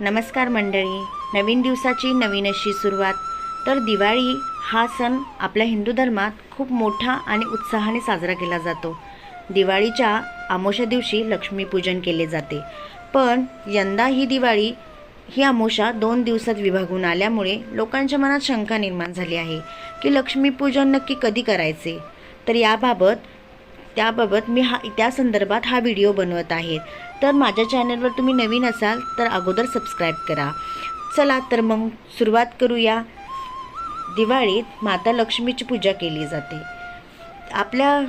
नमस्कार मंडळी. नवीन दिवसाची नवीन अशी सुरुवात. तर दिवाळी हा सण आपल्या हिंदू धर्मात खूप मोठा आणि उत्साहाने साजरा केला जातो. दिवाळीच्या आमोशा दिवशी लक्ष्मीपूजन केले जाते. पण यंदा ही दिवाळी ही आमोशा दोन दिवसात विभागून आल्यामुळे लोकांच्या मनात शंका निर्माण झाली आहे की लक्ष्मीपूजन नक्की कधी करायचे? तर याबाबत त्याबाबत मी हा त्या संदर्भात हा व्हिडिओ बनवत आहे. तर माझ्या चॅनलवर तुम्ही नवीन असाल तर अगोदर सबस्क्राईब करा. चला तर मग सुरुवात करूया. दिवाळीत माता लक्ष्मीची पूजा केली जाते. आपल्या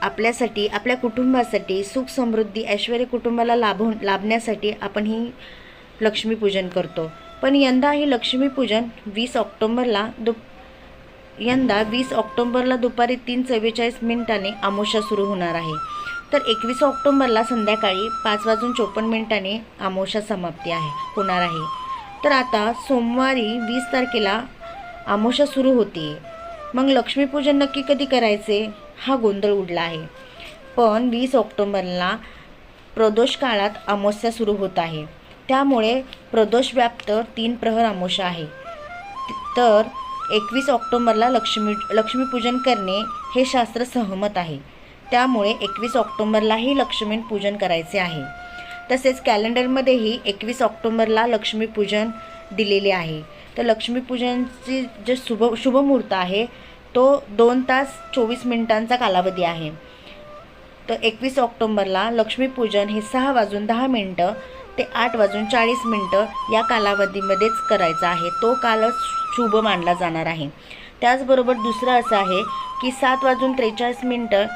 आपल्यासाठी आपल्या कुटुंबासाठी सुख समृद्धी ऐश्वर कुटुंबाला लाभून लाभण्यासाठी आपण ही लक्ष्मीपूजन करतो. पण यंदा ही लक्ष्मीपूजन वीस ऑक्टोंबरला दुप यंदा वीस ऑक्टोंबरला दुपारी तीन चव्वेचाळीस मिनिटांनी आमोशा सुरू होणार आहे. तर एकवीस ऑक्टोंबरला संध्याकाळी पाच वाजून चोपन्न मिनिटांनी आमोशा समाप्ती आहे होणार आहे. तर आता सोमवारी वीस तारखेला आमोशा सुरू होते. मग लक्ष्मीपूजन नक्की कधी करायचे? हा गोंधळ उडला आहे. पण वीस ऑक्टोंबरला प्रदोष काळात अमावस्या सुरू होत आहे. त्यामुळे प्रदोष व्याप्त तीन प्रहर अमावस्या आहे. तर एकवीस ऑक्टोंबरला लक्ष्मी लक्ष्मीपूजन करणे हे शास्त्र सहमत आहे. त्यामुळे एकवीस ऑक्टोंबरलाही लक्ष्मी पूजन करायचे आहे. तसेच कॅलेंडरमध्येही एकवीस ऑक्टोंबरला लक्ष्मीपूजन दिलेले आहे. तर लक्ष्मीपूजनची जे शुभ शुभमुहूर्त आहे तो दोन तास चोवीस मिनिटांचा कालावधी आहे. तर एकवीस ऑक्टोंबरला लक्ष्मीपूजन हे सहा वाजून दहा मिनटं ते आठ वाजून चाळीस मिनटं या कालावधीमध्येच करायचं आहे. तो कालच शुभ मानला जाणार आहे. त्याचबरोबर दुसरं असं आहे की सात वाजून त्रेचाळीस मिनटं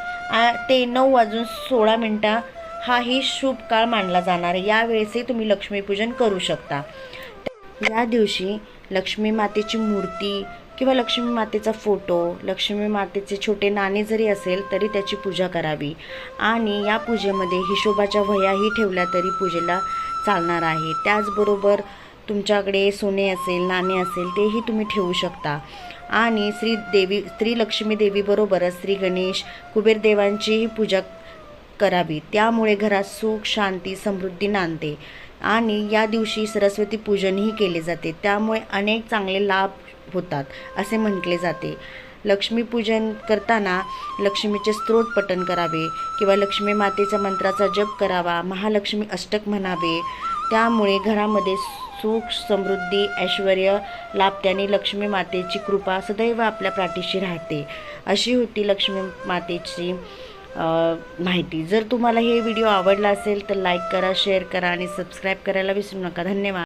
ते नऊ वाजून सोळा मिनटं हाही शुभ काळ मानला जाणार. आहे यावेळेसही तुम्ही लक्ष्मीपूजन करू शकता. या दिवशी लक्ष्मी मातेची मूर्ती किंवा लक्ष्मी मातेचा फोटो लक्ष्मी मातेचे छोटे नाणे जरी असेल तरी त्याची पूजा करावी. आणि या पूजेमध्ये हिशोबाच्या वह्याही ठेवल्या तरी पूजेला चालणार आहे. त्याचबरोबर तुमच्याकडे सोने असेल नाणे असेल तेही तुम्ही ठेवू शकता. आणि श्री देवी श्री लक्ष्मी देवीबरोबरच श्री गणेश कुबेर देवांचीही पूजा करावी. त्यामुळे घरात सुख शांती समृद्धी नांदते. आणि या दिवशी सरस्वती पूजनही केले जाते. त्यामुळे अनेक चांगले लाभ होतात असे म्हटले जाते. लक्ष्मीपूजन करताना लक्ष्मीचे स्त्रोत पठण करावे किंवा लक्ष्मी मातेच्या मंत्राचा जप करावा महालक्ष्मी अष्टक म्हणावे त्यामुळे घरामध्ये सुख समृद्धी ऐश्वर लाभत्याने लक्ष्मी मातेची कृपा सदैव आपल्या पाठीशी राहते. अशी होती लक्ष्मी मातेची माहिती. जर तुम्हाला हे व्हिडिओ आवडला असेल तर लाईक करा शेअर करा आणि सबस्क्राईब करायला विसरू नका. धन्यवाद.